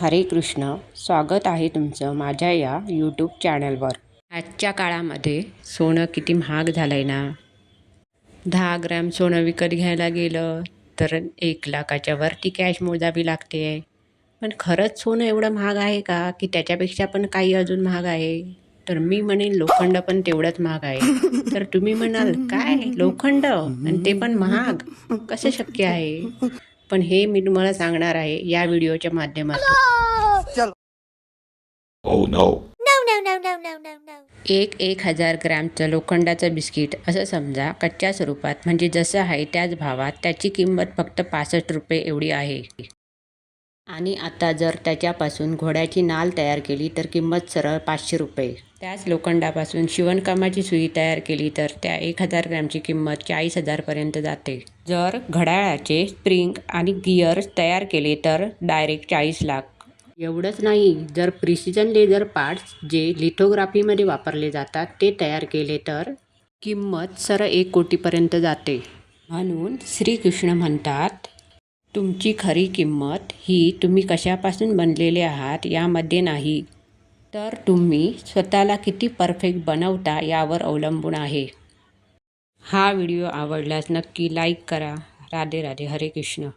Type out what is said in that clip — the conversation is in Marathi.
हरे कृष्ण स्वागत आहे तुमचं माझ्या या यूट्यूब चॅनलवर आजच्या काळामध्ये सोनं किती महाग झालं आहे ना? दहा ग्रॅम सोनं विकत घ्यायला गेलं तर एक लाखाच्या वरती कॅश मोजावी लागते. पण खरंच सोनं एवढं महाग आहे का? की त्याच्यापेक्षा पण काही अजून महाग आहे? तर मी म्हणेन लोखंड पण तेवढंच महाग आहे. तर तुम्ही म्हणाल काय? लोखंड? आणि ते पण महाग? कसं शक्य आहे? पण हे मी तुम्हाला सांगणार आहे या व्हिडिओच्या माध्यमातून Oh no. No, no, no, no, no, no, no. एक एक हजार ग्रॅमचं लोखंडाचं बिस्किट असं समजा कच्च्या स्वरूपात म्हणजे जसं आहे त्याच भावात त्याची किंमत फक्त पासष्ट रुपये एवढी आहे आणि आता जर त्याच्यापासून घोड्याची नाल तयार केली तर किंमत सरळ पाचशे रुपये. त्याच लोखंडापासून शिवणकामाची सुई तयार केली तर त्या एक हजार ग्रॅमची किंमत चाळीस हजारपर्यंत जाते. जर घड्याळाचे स्प्रिंग आणि गिअर्स तयार केले तर डायरेक्ट चाळीस लाख. एवढंच नाही जर प्रिसिजन लेझर पार्ट्स जे लिथोग्राफीमध्ये वापरले जातात ते तयार केले तर किंमत सरळ एक कोटीपर्यंत जाते. म्हणून श्रीकृष्ण म्हणतात तुमची खरी किंमत ही तुम्ही कशापासून बनलेले आहात यामध्ये नाही. तर तुम्ही स्वतःला किती परफेक्ट बनवता यावर अवलंबून आहे. हा व्हिडिओ आवडल्यास नक्की लाईक करा. राधे राधे. हरे कृष्ण.